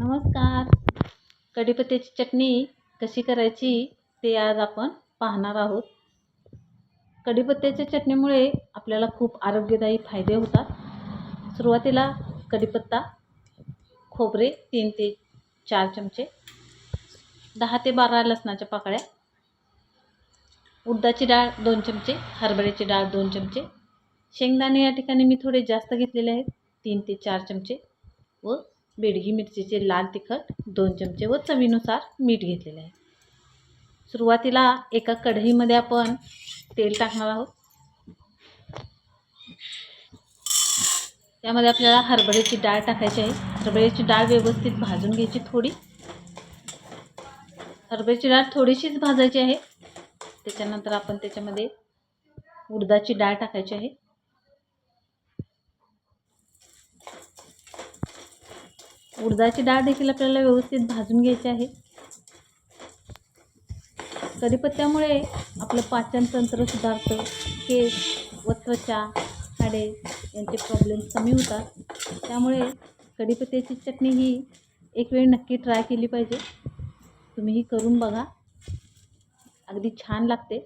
नमस्कार. कढीपत्त्याची चटणी कशी करायची ते आज आपण पाहणार आहोत. कढीपत्त्याच्या चटणीमुळे आपल्याला खूप आरोग्यदायी फायदे होतात. सुरुवातीला कढीपत्ता खोबरे तीन ते चार चमचे दहा ते बारा लसणाच्या पाकळ्या उडदाची डाळ दोन चमचे हरभऱ्याची डाळ दोन चमचे शेंगदाणे या ठिकाणी मी थोडे जास्त घेतलेले आहेत तीन ते चार चमचे व बेडगी मिरचीचे लाल तिखट दोन चमचे व चवीनुसार मीठ घेतलेले आहे. सुरुवातीला एका कढईमध्ये आपण तेल टाकणार आहोत. त्यामध्ये आपल्याला हरभऱ्याची डाळ टाकायची आहे. हरभऱ्याची डाळ व्यवस्थित भाजून घ्यायची थोडी. हरभऱ्याची डाळ थोडीशीच भाजायची आहे. त्याच्यानंतर आपण त्याच्यामध्ये उडदाची डाळ टाकायची आहे. उडदाची डाळ देखील आपल्याला व्यवस्थित भाजून घ्यायची आहे. कढीपत्त्यामुळे आपलं पाचनतंत्र सुधारतं केस व त्वचा हाडे यांचे प्रॉब्लेम कमी होतात. त्यामुळे कढीपत्त्याची चटणी ही एक वेळ नक्की ट्राय केली पाहिजे. तुम्हीही करून बघा. अगदी छान लागते.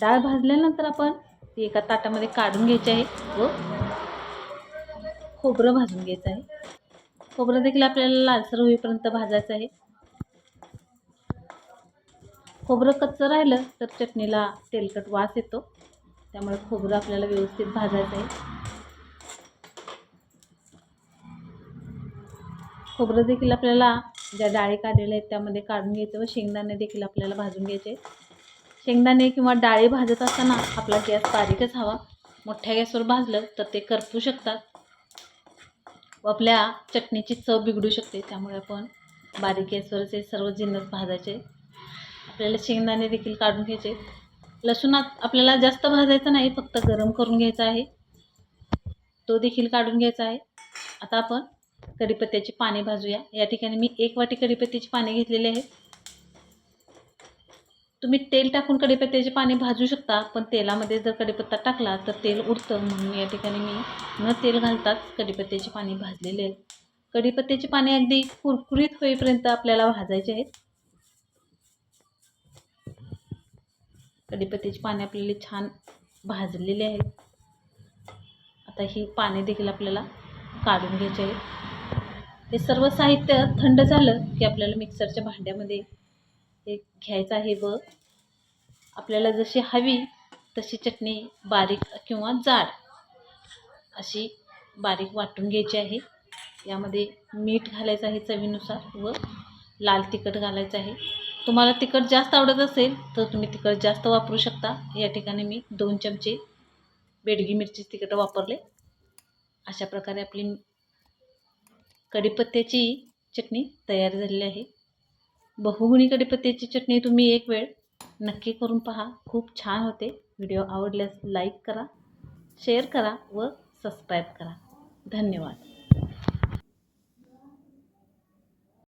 डाळ भाजल्यानंतर आपण ती एका ताटामध्ये काढून घ्यायची आहे. व खोबरं भाजून घ्यायचं आहे. खोबरं देखील आपल्याला लालसर होईपर्यंत भाजायचं आहे. खोबरं कच्चं राहिलं तर चटणीला तेलकट वास येतो. त्यामुळे खोबरं आपल्याला व्यवस्थित भाजायचं आहे. खोबरं देखील आपल्याला ज्या डाळी काढलेल्या आहेत त्यामध्ये काढून घ्यायचं व शेंगदाणे देखील आपल्याला भाजून घ्यायचे. शेंगदाणे किंवा डाळी भाजत असताना आपला गॅस बारीकच हवा. मोठ्या गॅसवर भाजलं तर ते करपू शकतात. व आपल्या चटणीची चव बिघडू शकते त्यामुळे आपण बारीक गॅसवरचे सर्व जिन्नस भाजायचे आपल्याला शेंगदाणे देखील काढून घ्यायचे. लसूणात आपल्याला जास्त भाजायचं नाही फक्त गरम करून घ्यायचा आहे. तो देखील काढून घ्यायचा आहे. आता आपण कढीपत्त्याची पाने भाजूया. या ठिकाणी मी एक वाटी कढीपत्त्याची पाने घेतलेली आहेत. तुम्ही तेल टाकून कढीपत्त्याची पाने भाजू शकता पण तेलामध्ये जर कढीपत्ता टाकला तर तेल उरतं म्हणून या ठिकाणी मी न तेल घालताच कढीपत्त्याची पाने भाजलेले आहेत. कढीपत्त्याची पाने अगदी कुरकुरीत होईपर्यंत आपल्याला भाजायचे आहेत. कढीपत्त्याची पाने आपल्याला छान भाजलेली आहेत. आता ही पाने देखील आपल्याला काढून घ्यायचे आहेत. हे सर्व साहित्य थंड झालं की आपल्याला मिक्सरच्या भांड्यामध्ये हे घ्यायचं आहे व आपल्याला जशी हवी तशी चटणी बारीक किंवा जाड अशी बारीक वाटून घ्यायची आहे. यामध्ये मीठ घालायचं आहे चवीनुसार व लाल तिखट घालायचं आहे. तुम्हाला तिखट जास्त आवडत असेल तर तुम्ही तिखट जास्त वापरू शकता. या ठिकाणी मी दोन चमचे बेडगी मिरची तिखट वापरले. अशा प्रकारे आपली कढीपत्त्याची चटणी तयार झालेली आहे. बहुगुणी कढीपत्त्याची चटणी तुम्ही एक वेळ नक्की करून पहा. खूप छान होते. व्हिडिओ आवडल्यास लाईक करा शेअर करा व सबस्क्राईब करा. धन्यवाद.